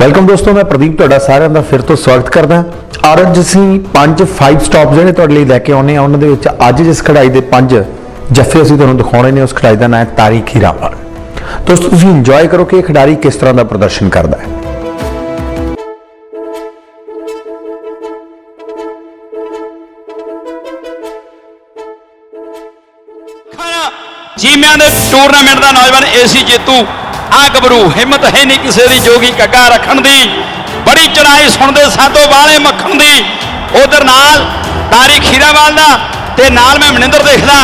Welcome ਦੋਸਤੋ, ਮੈਂ ਪ੍ਰਦੀਪ ਤੁਹਾਡਾ ਸਾਰਿਆਂ ਦਾ ਫਿਰ ਤੋਂ ਸਵਾਗਤ ਕਰਦਾ ਹਾਂ। ਅੱਜ ਅਸੀਂ ਪੰਜ 5 ਸਟਾਪ ਜਿਹੜੇ ਤੁਹਾਡੇ ਲਈ ਲੈ ਕੇ ਆਉਨੇ ਆ, ਉਹਨਾਂ ਦੇ ਵਿੱਚ ਅੱਜ ਜਿਸ ਖੜਾਈ ਦੇ ਪੰਜ ਜੱਫੇ ਅਸੀਂ ਤੁਹਾਨੂੰ ਦਿਖਾਉਣੇ ਨੇ, ਉਸ ਖੜਾਈ ਦਾ ਨਾਮ ਹੈ ਤਾਰੀਖ ਹੀਰਾਵਾਲ ਦੋਸਤੋ, ਤੁਸੀਂ ਇੰਜੋਏ ਕਰੋ ਕਿ ਇਹ ਖਿਡਾਰੀ ਕਿਸ ਤਰ੍ਹਾਂ ਦਾ ਪ੍ਰਦਰਸ਼ਨ ਕਰਦਾ ਹੈ। ਖਾਣਾ ਦੇ ਟੂਰਨਾਮੈਂਟ ਦਾ ਨੌਜਵਾਨ ਏਸੀ ਜੇਤੂ ਆ ਗਬਰੂ ਹਿੰਮਤ ਹੈ ਨਹੀਂ ਕਿਸੇ ਦੀ ਜੋਗੀ ਕੱਗਾ ਰੱਖਣ ਦੀ। ਬੜੀ ਚੜਾਈ ਸੁਣਦੇ ਸਾਧੋ ਵਾਲੇ ਮੱਖਣ ਦੀ। ਉਧਰ ਨਾਲ ਤਾਰੀ ਖੀਰਾਵਾਲ ਦਾ ਤੇ ਨਾਲ ਮੈਂ ਮਨਿੰਦਰ ਦੇਖਦਾ।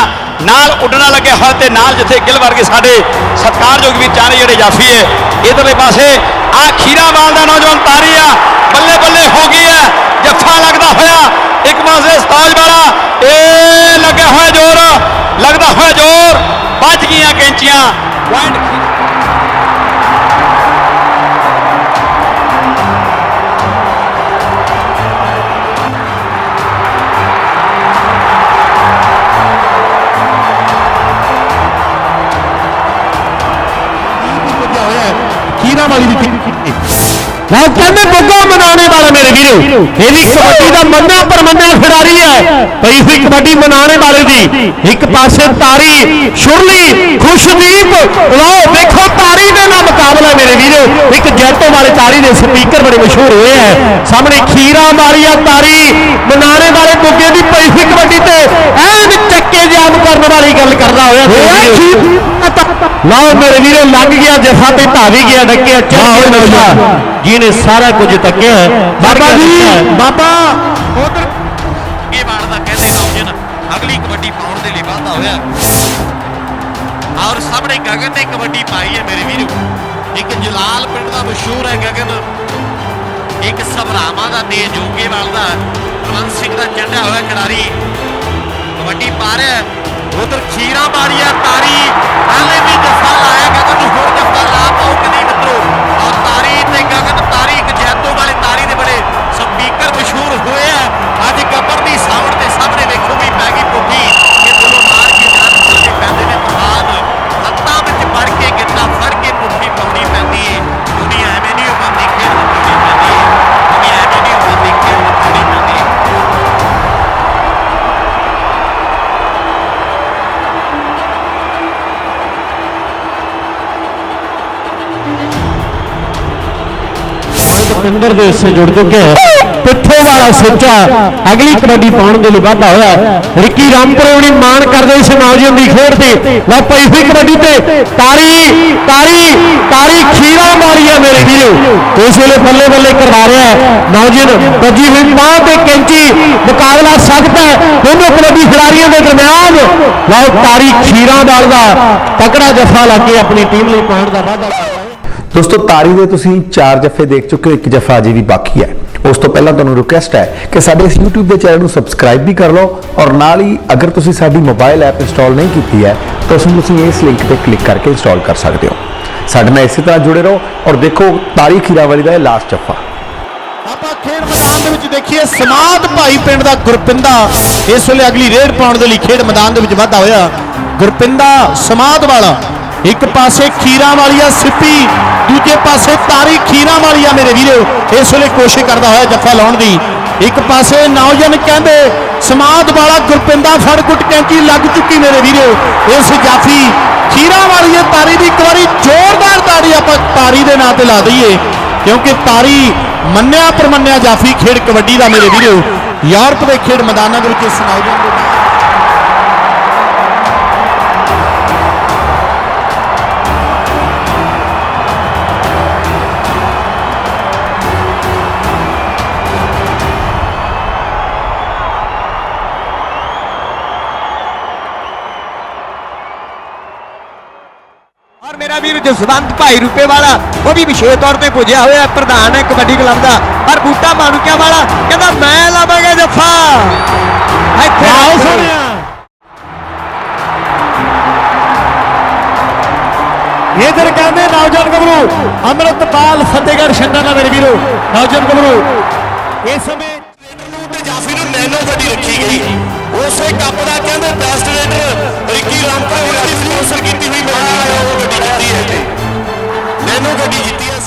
ਨਾਲ ਉੱਡਣਾ ਲੱਗਿਆ ਹੋਇਆ ਤੇ ਨਾਲ ਜਿੱਥੇ ਗਿੱਲ ਵਰਗੇ ਸਾਡੇ ਸਤਿਕਾਰਯੋਗ ਵੀ ਚਾਰੇ ਜਿਹੜੇ ਜਾਫੀ ਹੈ, ਇਧਰਲੇ ਪਾਸੇ ਆ ਖੀਰਾਵਾਲ ਦਾ ਨੌਜਵਾਨ ਤਾਰੀ ਆ, ਬੱਲੇ ਬੱਲੇ ਹੋ ਗਈ ਹੈ, ਜੱਫਾ ਲੱਗਦਾ ਹੋਇਆ। ਇੱਕ ਪਾਸੇ ਸਤਾਜ ਵਾਲਾ ਇਹ ਲੱਗਿਆ ਹੋਇਆ ਜ਼ੋਰ, ਲੱਗਦਾ ਹੋਇਆ ਜ਼ੋਰ। ਵੱਜ ਗਈਆਂ ਕੈਂਚੀਆਂ। ਪੁਆਇੰਟ ਨਾ ਕਹਿੰਦੇ ਬੱਗਾ ਮਨਾਉਣੇ ਵਾਲੇ ਮੇਰੇ ਵੀਰੋ। ਇਹ ਵੀ ਕਬੱਡੀ ਦਾ ਮੰਨਿਆ ਪਰਮੰਨਿਆ ਖਿਡਾਰੀ ਹੈ। ਪਈ ਹੋਈ ਕਬੱਡੀ ਮਨਾਉਣੇ ਵਾਲੇ ਦੀ। ਇੱਕ ਪਾਸੇ ਤਾਰੀ ਸ਼ੁਰਲੀ ਖੁਸ਼ਦੀਪ ਲਓ ਦੇਖੋ ਤਾਰੀ ਦੇ ਨਾਲ ਮੁਕਾਬਲਾ ਮੇਰੇ ਵੀਰੋ। ਇੱਕ ਜੈਤੋ ਵਾਲੇ ਤਾਰੀ ਦੇ ਸਪੀਕਰ ਬੜੇ ਮਸ਼ਹੂਰ ਹੋਏ ਹੈ। ਸਾਹਮਣੇ ਖੀਰਾ ਮਾਰੀਆ ਤਾਰੀ ਮਨਾਉਣੇ ਵਾਲੇ ਬੁੱਗੇ ਦੀ ਪਈ ਹੋਈ ਕਬੱਡੀ ਤੇ ਐਨ ਚੱਕੇ ਜਾਮ ਕਰਨ ਵਾਲੀ ਗੱਲ ਕਰਦਾ ਹੋਇਆ ਵੀਰੋ। ਲਓ ਮੇਰੇ ਵੀਰੋ ਲੰਘ ਗਿਆ ਜਫਾ ਤੇ ਧਾਵੀ ਗਿਆ ਡੱਕਿਆ ਚੱਲ ਗਿਆ ਜਿਹਨੇ ਸਾਰਾ ਕੁਝ ਤੱਕਿਆ ਬਾਬਾ ਜੀ ਬਾਬਾ। ਉਧਰ ਅੱਗੇ ਦਾ ਕਹਿੰਦੇ ਨੌਜਨ ਅਗਲੀ ਕਬੱਡੀ ਪਾਉਣ ਦੇ ਲਈ ਵਾਧਾ ਹੋਇਆ। ਔਰ ਸਾਹਮਣੇ ਗਗਨ ਨੇ ਕਬੱਡੀ ਪਾਈ ਹੈ ਮੇਰੇ ਵੀਰੋ। ਇੱਕ ਜਲਾਲ ਪਿੰਡ ਦਾ ਮਸ਼ਹੂਰ ਹੈ ਗਗਨ। ਇੱਕ ਸਭਰਾਵਾਂ ਦਾ ਤੇ ਜੋਗੇਵਾਲ ਦਾ ਕੁਲਵੰਤ ਸਿੰਘ ਦਾ ਚੰਡਿਆ ਹੋਇਆ ਖਿਡਾਰੀ। ਕਬੱਡੀ ਪਾ ਰਿਹਾ ਉਧਰ ਖੀਰਾ ਮਾਰੀਆ ਤਾਰੀ ਹਾਲੇ ਵੀ ਜੱਫਾ ਪਿੰਦਰ ਦੇ ਹਿੱਸੇ ਜੁੜ ਚੁੱਕੇ ਹੈ। ਵਾਲਾ ਸੋਚਾ, ਅਗਲੀ ਕਬੱਡੀ ਪਾਉਣ ਦੇ ਲਈ ਵਾਧਾ ਹੋਇਆ ਰਿੱਕੀ ਰਾਮਪੁਰੋਣੀ ਮਾਣ ਕਰਦੇ ਇਸ ਨੌਜਵਾਨ ਦੀ ਖੇਡ ਤੇ। ਲਓ ਪਈ ਹੋਈ ਕਬੱਡੀ ਤੇ। ਤਾਰੀ ਤਾਰੀ ਤਾਰੀ, ਖੀਰਾ ਮਾਰੀਆ ਮੇਰੇ ਵੀਰੋ। ਇਸ ਵੇਲੇ ਬੱਲੇ ਬੱਲੇ ਕਰਵਾ ਰਿਹਾ ਨੌਜਵਾਨ ਵੱਜੀ ਹੋਈ ਬਾਹ ਤੇ ਕੈਂਚੀ, ਮੁਕਾਬਲਾ ਸਖਤ ਹੈ। ਦੋਨੋਂ ਕਬੱਡੀ ਖਿਡਾਰੀਆਂ ਦੇ ਦਰਮਿਆਨ। ਲਓ ਤਾਰੀ ਖੀਰਾ ਵਾਲ ਦਾ ਤਕੜਾ ਜਫਾ ਲਾ ਕੇ ਆਪਣੀ ਟੀਮ ਲਈ ਪਾਉਣ ਦਾ ਵਾਧਾ ਦੋਸਤੋ, ਤਾਰੀ ਦੇ ਤੁਸੀਂ ਚਾਰ ਜੱਫੇ ਦੇਖ ਚੁੱਕੇ ਹੋ, ਇੱਕ ਜੱਫਾ ਅਜੇ ਵੀ ਬਾਕੀ ਹੈ। ਉਸ ਤੋਂ ਪਹਿਲਾਂ ਤੁਹਾਨੂੰ ਰਿਕੁਐਸਟ ਹੈ ਕਿ ਸਾਡੇ ਇਸ YouTube ਦੇ ਚੈਨਲ ਨੂੰ ਸਬਸਕ੍ਰਾਈਬ ਵੀ ਕਰ ਲਓ ਔਰ ਨਾਲ ਹੀ ਅਗਰ ਤੁਸੀਂ ਸਾਡੀ ਮੋਬਾਈਲ ਐਪ ਇੰਸਟਾਲ ਨਹੀਂ ਕੀਤੀ ਹੈ, ਤਾਂ ਉਸ ਨੂੰ ਤੁਸੀਂ ਇਸ ਲਿੰਕ ਤੇ ਕਲਿੱਕ ਕਰਕੇ ਇੰਸਟਾਲ ਕਰ ਸਕਦੇ ਹੋ। ਸਾਡੇ ਨਾਲ ਇਸੇ ਤਰ੍ਹਾਂ ਜੁੜੇ ਰਹੋ ਔਰ ਦੇਖੋ ਤਾਰੀ ਹੀਰਾਵਾਲੀ ਦਾ ਇਹ ਲਾਸਟ ਜੱਫਾ। ਆਪਾਂ ਖੇਡ ਮੈਦਾਨ ਦੇ ਵਿੱਚ ਦੇਖੀਏ, ਸਮਾਦ ਭਾਈ ਪਿੰਡ ਦਾ ਗੁਰਪਿੰਦਾ ਇਸ ਵੇਲੇ ਅਗਲੀ ਰੇਡ ਪਾਉਣ ਦੇ ਲਈ ਖੇਡ ਮੈਦਾਨ ਦੇ ਵਿੱਚ ਵਾਧਾ ਹੋਇਆ। ਗੁਰਪਿੰਦਾ ਸਮਾਦ ਵਾਲਾ ਇੱਕ ਪਾਸੇ ਖੀਰਾਂ ਵਾਲੀਆ ਸਿੱਪੀ, ਦੂਜੇ ਪਾਸੇ ਤਾਰੀ ਖੀਰਾਂ ਵਾਲੀਆ ਮੇਰੇ ਵੀਰੋ। ਇਸ ਵੇਲੇ ਕੋਸ਼ਿਸ਼ ਕਰਦਾ ਹੋਇਆ ਜੱਫਾ ਲਾਉਣ ਦੀ। ਇੱਕ ਪਾਸੇ ਨੌਜਵਾਨ ਕਹਿੰਦੇ, ਸਮਾਦ ਵਾਲਾ ਗੁਰਪਿੰਦਾ ਫੜਗੁੱਟ ਕੈਂਚੀ ਲੱਗ ਚੁੱਕੀ ਮੇਰੇ ਵੀਰੋ। ਇਸ ਜਾਫੀ, ਖੀਰਾਂ ਵਾਲੀਆ ਤਾਰੀ ਦੀ ਇੱਕ ਵਾਰੀ ਜ਼ੋਰਦਾਰ ਤਾੜੀ ਆਪਾਂ ਤਾਰੀ ਦੇ ਨਾਂ ਤੇ ਲਾ ਦਈਏ। ਕਿਉਂਕਿ ਤਾਰੀ ਮੰਨਿਆ ਪਰਮੰਨਿਆ ਜਾਫੀ ਖੇਡ ਕਬੱਡੀ ਦਾ ਮੇਰੇ ਵੀਰੋ। ਯੂਰਪ ਦੇ ਖੇਡ ਮੈਦਾਨਾਂ ਦੇ ਵਿੱਚ ਇਸ ਜਾਂਦੇ ਮੇਰਾ ਵੀਰ ਜਸਵੰਤ ਭਾਈ ਰੂਪੇ ਵਾਲਾ ਉਹ ਵੀ ਵਿਸ਼ੇਸ਼ ਤੌਰ ਤੇ ਪੁੱਜਿਆ ਹੋਇਆ ਪ੍ਰਧਾਨ ਹੈ ਕਬੱਡੀ ਕਲੱਬ ਦਾ। ਪਰ ਬੂਟਾ ਮਾਨੂਕਿਆ ਵਾਲਾ ਕਹਿੰਦਾ ਮੈਂ ਲਾਵਾਂਗਾ ਜੱਫਾ। ਇੱਥੇ ਆਓ। ਸੋਹਣਿਆ। ਇਧਰ ਕਹਿੰਦੇ ਨੌਜਵਾਨ ਗੱਭਰੂ ਅਮਰਤਪਾਲ ਫਤਿਹਗੜ੍ਹ ਛੰਡਾ ਦਾ ਮੇਰੇ ਵੀਰੋ ਨੌਜਵਾਨ ਗੱਭਰੂ। ਇਸ ਸਮੇਂ ਨੂੰ ਤੇ ਜਾਫੀ ਨੂੰ ਨੈਨੋ ਗੱਡੀ ਰੱਖੀ ਗਈ। ਉਸੇ ਕੱਪ ਦਾ ਕਹਿੰਦੇ ਬੈਸਟ ਰੇਡਰ ਰਿੱਕੀ ਰਾਮਪੁਰ ਦੀ ਸਪਾਂਸਰ ਕੀਤੀ ਹੋਈ ਉਹ ਗੱਡੀ ਜਿੱਤੀ ਹੈ ਨੈਨੋ ਗੱਡੀ ਜਿੱਤੀ ਹੈ